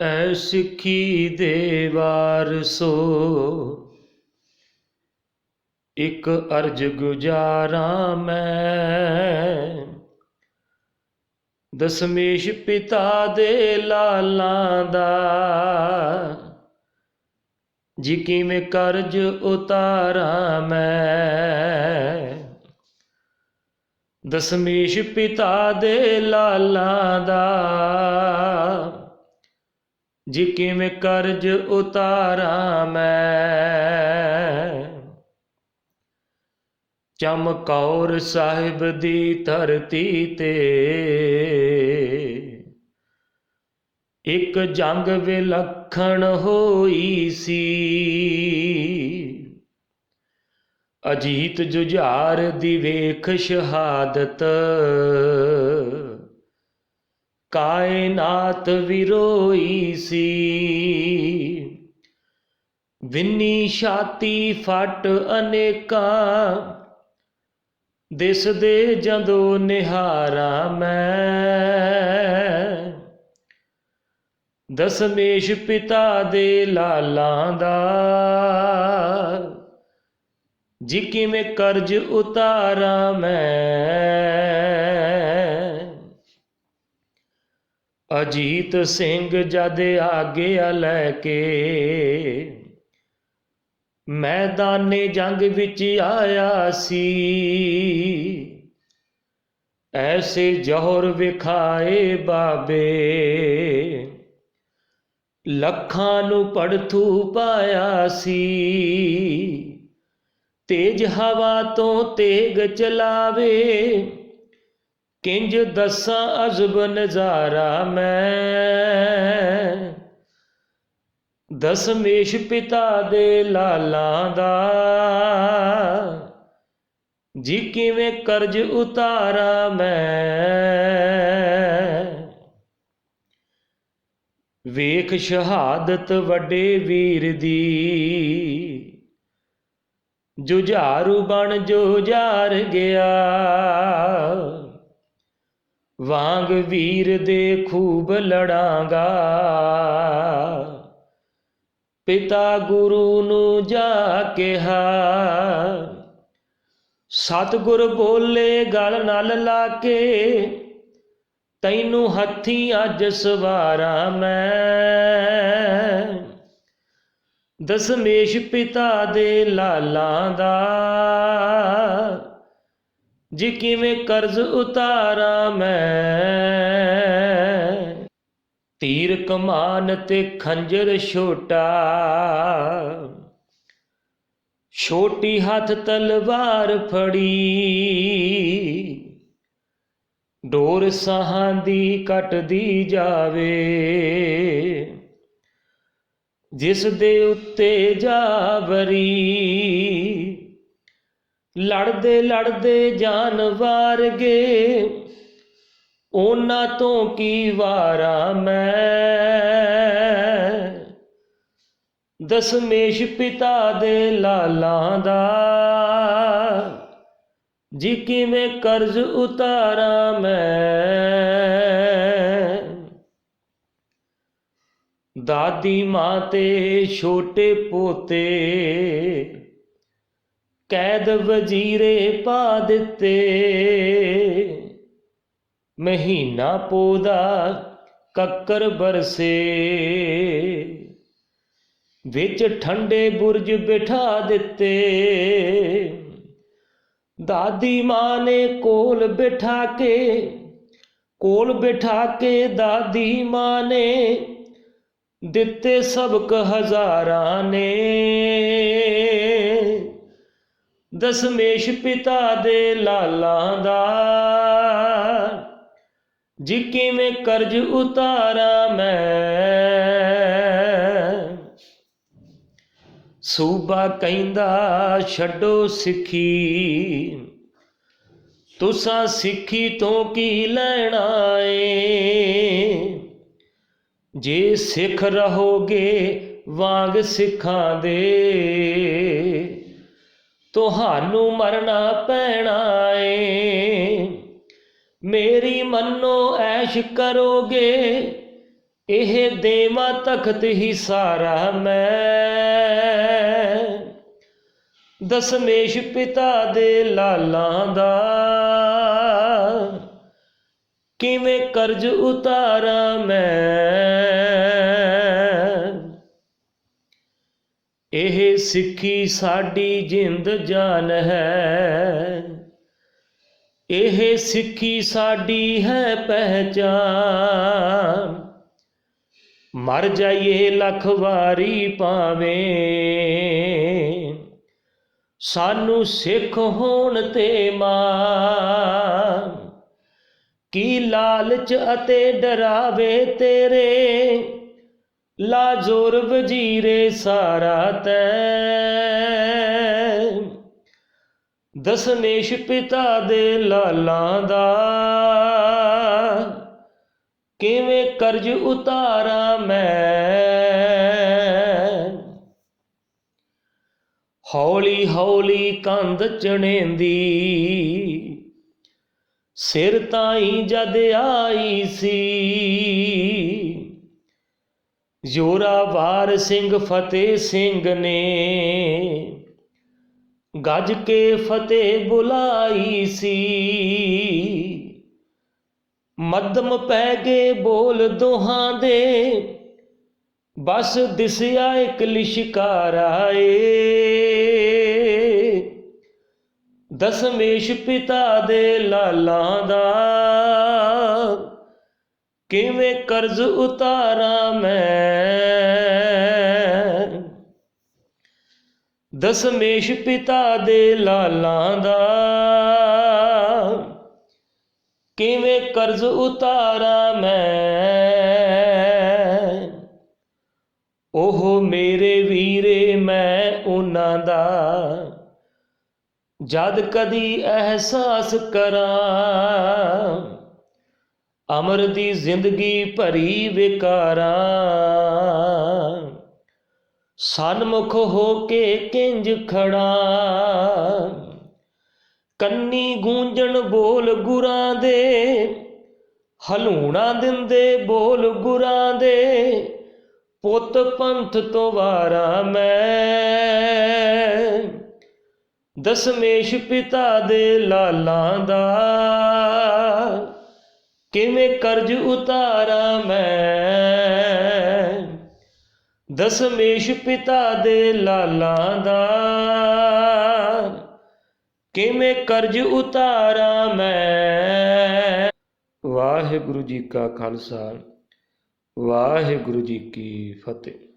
ਐ ਸਿੱਖੀ ਦੇ ਵਾਰਸੋ। ਇੱਕ ਅਰਜ ਗੁਜਾਰਾਂ ਮੈਂ। ਦਸਮੇਸ਼ ਪਿਤਾ ਦੇ ਲਾਲਾਂ ਦਾ। ਜੀ ਕਿਵੇਂ ਕਰਜ ਉਤਾਰਾਂ ਮੈਂ। ਦਸਮੇਸ਼ ਪਿਤਾ ਦੇ ਲਾਲਾਂ ਦਾ। ਜੀ ਕਿਵੇਂ ਕਰਜ ਉਤਾਰਾਂ ਮੈਂ? ਚਮਕੌਰ ਸਾਹਿਬ ਦੀ ਧਰਤੀ ਤੇ ਇੱਕ ਜੰਗ ਵਿਲੱਖਣ ਹੋਈ ਸੀ। ਅਜੀਤ ਜੁਝਾਰ ਦੀ ਵੇਖ ਸ਼ਹਾਦਤ ਕਾਇਨਾਤ ਵਿਰੋਈ ਸੀ। ਵਿੰਨੀ ਛਾਤੀ ਫਟ ਅਨੇਕਾਂ, ਦਿਸਦੇ ਜਦੋਂ ਨਿਹਾਰਾ ਮੈਂ। ਦਸਮੇਸ਼ ਪਿਤਾ ਦੇ ਲਾਲਾਂ ਦਾ, ਜੀ ਕਿਵੇਂ ਕਰਜ ਉਤਾਰਾਂ ਮੈਂ। ਅਜੀਤ ਸਿੰਘ ਜਦ ਆਗਿਆ ਲੈ ਕੇ, ਮੈਦਾਨੇ ਜੰਗ ਵਿੱਚ ਆਇਆ ਸੀ। ਐਸੇ ਜੋਹਰ ਵਿਖਾਏ ਬਾਬੇ, ਲੱਖਾਂ ਨੂੰ ਪੜਥੂ ਪਾਇਆ ਸੀ। ਤੇਜ ਹਵਾ ਤੋਂ ਤੇਗ ਚਲਾਵੇ ਕਿੰਜ ਦੱਸਾਂ ਅਜ਼ਬ ਨਜ਼ਾਰਾ ਮੈਂ? ਦਸਮੇਸ਼ ਪਿਤਾ ਦੇ ਲਾਲਾਂ ਦਾ। ਜੀ ਕਿਵੇਂ ਕਰਜ ਉਤਾਰਾ ਮੈਂ? ਵੇਖ ਸ਼ਹਾਦਤ ਵੱਡੇ ਵੀਰ ਦੀ। ਜੁਝਾਰੂ ਬਣ ਜੋ ਜੁਝਾਰ ਗਿਆ। ਵਾਂਗ ਵੀਰ ਦੇ ਖੂਬ ਲੜਾਂਗਾ। ਪਿਤਾ ਗੁਰੂ ਨੂੰ ਜਾ ਕਿਹਾ ਸਤਿਗੁਰ ਬੋਲੇ ਗਲ ਨਾਲ ਲਾ ਕੇ ਤੈਨੂੰ ਹੱਥੀ ਅੱਜ ਸਵਾਰਾਂ ਮੈਂ। ਦਸਮੇਸ਼ ਪਿਤਾ ਦੇ ਲਾਲਾਂ ਦਾ ਜੇ ਕਿਵੇਂ ਕਰਜ਼ ਉਤਾਰਾ ਮੈਂ? ਤੀਰ ਕਮਾਨ ਤੇ ਖੰਜਰ ਛੋਟਾ। ਛੋਟੀ ਹੱਥ ਤਲਵਾਰ ਫੜੀ। ਡੋਰ ਸਾਹਾਂ ਦੀ ਕੱਟਦੀ ਜਾਵੇ। ਜਿਸ ਦੇ ਉੱਤੇ ਜਾਵਰੀ ਲੜਦੇ ਲੜਦੇ ਜਾਨ ਵਾਰ ਗਏ ਉਹਨਾਂ ਤੋਂ ਕੀ ਵਾਰਾ ਮੈਂ? ਦਸਮੇਸ਼ ਪਿਤਾ ਦੇ ਲਾਲਾਂ ਦਾ, ਜੀ ਕਿਵੇਂ ਕਰਜ਼ ਉਤਾਰਾਂ ਮੈਂ? ਦਾਦੀ ਮਾਂ ਤੇ ਛੋਟੇ ਪੋਤੇ ਕੈਦ ਵਜ਼ੀਰੇ ਪਾ ਦਿੱਤੇ। ਮਹੀਨਾ ਪੋਦਾ ਕੱਕਰ ਬਰਸੇ। ਵਿੱਚ ਠੰਡੇ ਬੁਰਜ ਬਿਠਾ ਦਿੱਤੇ। ਦਾਦੀ ਮਾਂ ਨੇ ਕੋਲ ਬਿਠਾ ਕੇ, ਕੋਲ ਬਿਠਾ ਕੇ ਦਾਦੀ ਮਾਂ ਨੇ ਦਿੱਤੇ ਸਬਕ ਹਜ਼ਾਰਾਂ ਨੇ। ਦਸਮੇਸ਼ ਪਿਤਾ ਦੇ ਲਾਲਾਂ ਦਾ। ਜੀ ਕਿਵੇਂ ਕਰਜ਼ ਉਤਾਰਾਂ ਮੈਂ। ਸੂਬਾ ਕਹਿੰਦਾ, ਛੱਡੋ ਸਿੱਖੀ। ਤੁਸਾਂ ਸਿੱਖੀ ਤੋਂ ਕੀ ਲੈਣਾ ਏ? ਜੇ ਸਿੱਖ ਰਹੋਗੇ, ਵਾਂਗ ਸਿੱਖਾਂ ਦੇ। ਤੁਹਾਨੂੰ ਮਰਨਾ ਪੈਣਾ ਏ। ਮੇਰੀ ਮੰਨੋ ਐਸ਼ ਕਰੋਗੇ, ਇਹ ਦੇਵਾ ਤਖਤ ਹੀ ਸਾਰਾ ਮੈਂ। ਦਸਮੇਸ਼ ਪਿਤਾ ਦੇ ਲਾਲਾਂ ਦਾ ਕਿਵੇਂ ਕਰਜ਼ ਉਤਾਰਾਂ ਮੈਂ? ਇਹ ਸਿੱਖੀ ਸਾਡੀ ਜਿੰਦ ਜਾਨ ਹੈ। ਇਹ ਸਿੱਖੀ ਸਾਡੀ ਹੈ ਪਹਿਚਾਨ। ਮਰ ਜਾਈਏ ਲੱਖ ਵਾਰੀ ਪਾਵੇਂ ਸਾਨੂੰ ਸਿੱਖ ਹੋਣ ਤੇ ਮਾਂ ਕੀ ਲਾਲਚ ਅਤੇ ਡਰਾਵੇ ਤੇਰੇ? ਲਾਜੋਰ ਵਜੀਰੇ ਸਾਰਾ ਤੈ। ਦਸਨੇਸ਼ ਪਿਤਾ ਦੇ ਲਾਲਾਂ ਦਾ। ਕਿਵੇਂ ਕਰਜ਼ ਉਤਾਰਾ ਮੈਂ? ਹੌਲੀ ਹੌਲੀ ਕੰਧ ਚਣੇਂਦੀ। ਸਿਰ ਤਾਈ ਜਦ ਆਈ ਸੀ। ਜੋਰਾਵਾਰ ਸਿੰਘ ਫਤਿਹ ਸਿੰਘ ਨੇ ਗੱਜ ਕੇ ਫਤਿਹ ਬੁਲਾਈ ਸੀ। ਮੱਧਮ ਪੈ ਗਏ ਬੋਲ ਦੋਹਾਂ ਦੇ, ਬਸ ਦਿਸਿਆ ਇੱਕ ਲਿਸ਼ਕਾਰਾ ਏ ਦਸਮੇਸ਼ ਪਿਤਾ ਦੇ ਲਾਲਾਂ ਦਾ ਕਿਵੇਂ ਕਰਜ਼ ਉਤਾਰਾਂ ਮੈਂ? ਦਸਮੇਸ਼ ਪਿਤਾ ਦੇ ਲਾਲਾਂ ਦਾ। ਕਿਵੇਂ ਕਰਜ਼ ਉਤਾਰਾਂ ਮੈਂ? ਉਹ ਮੇਰੇ ਵੀਰੇ ਮੈਂ ਉਹਨਾਂ ਦਾ। ਜਦ ਕਦੀ ਅਹਿਸਾਸ ਕਰਾਂ ਅਮਰ ਦੀ ਜ਼ਿੰਦਗੀ ਭਰੀ ਵਿਕਾਰਾਂ। ਸਨਮੁਖ ਹੋ ਕੇ ਕਿੰਜ ਖੜਾ। ਕੰਨੀ ਗੂੰਜਣ ਬੋਲ ਗੁਰਾਂ ਦੇ, ਹਲੂਣਾ ਦਿੰਦੇ ਬੋਲ ਗੁਰਾਂ ਦੇ, ਪੁੱਤ ਪੰਥ ਤੋਂ ਵਾਰਾ ਮੈਂ। ਦਸਮੇਸ਼ ਪਿਤਾ ਦੇ ਲਾਲਾਂ ਦਾ ਕਿਵੇਂ ਕਰਜ਼ ਉਤਾਰਾ ਮੈਂ? ਦਸਮੇਸ਼ ਪਿਤਾ ਦੇ ਲਾਲਾਂ ਦਾ। ਕਿਵੇਂ ਕਰਜ਼ ਉਤਾਰਾ ਮੈਂ? ਵਾਹਿਗੁਰੂ ਜੀ ਕਾ ਖਾਲਸਾ, ਵਾਹਿਗੁਰੂ ਜੀ ਕੀ ਫਤਿਹ।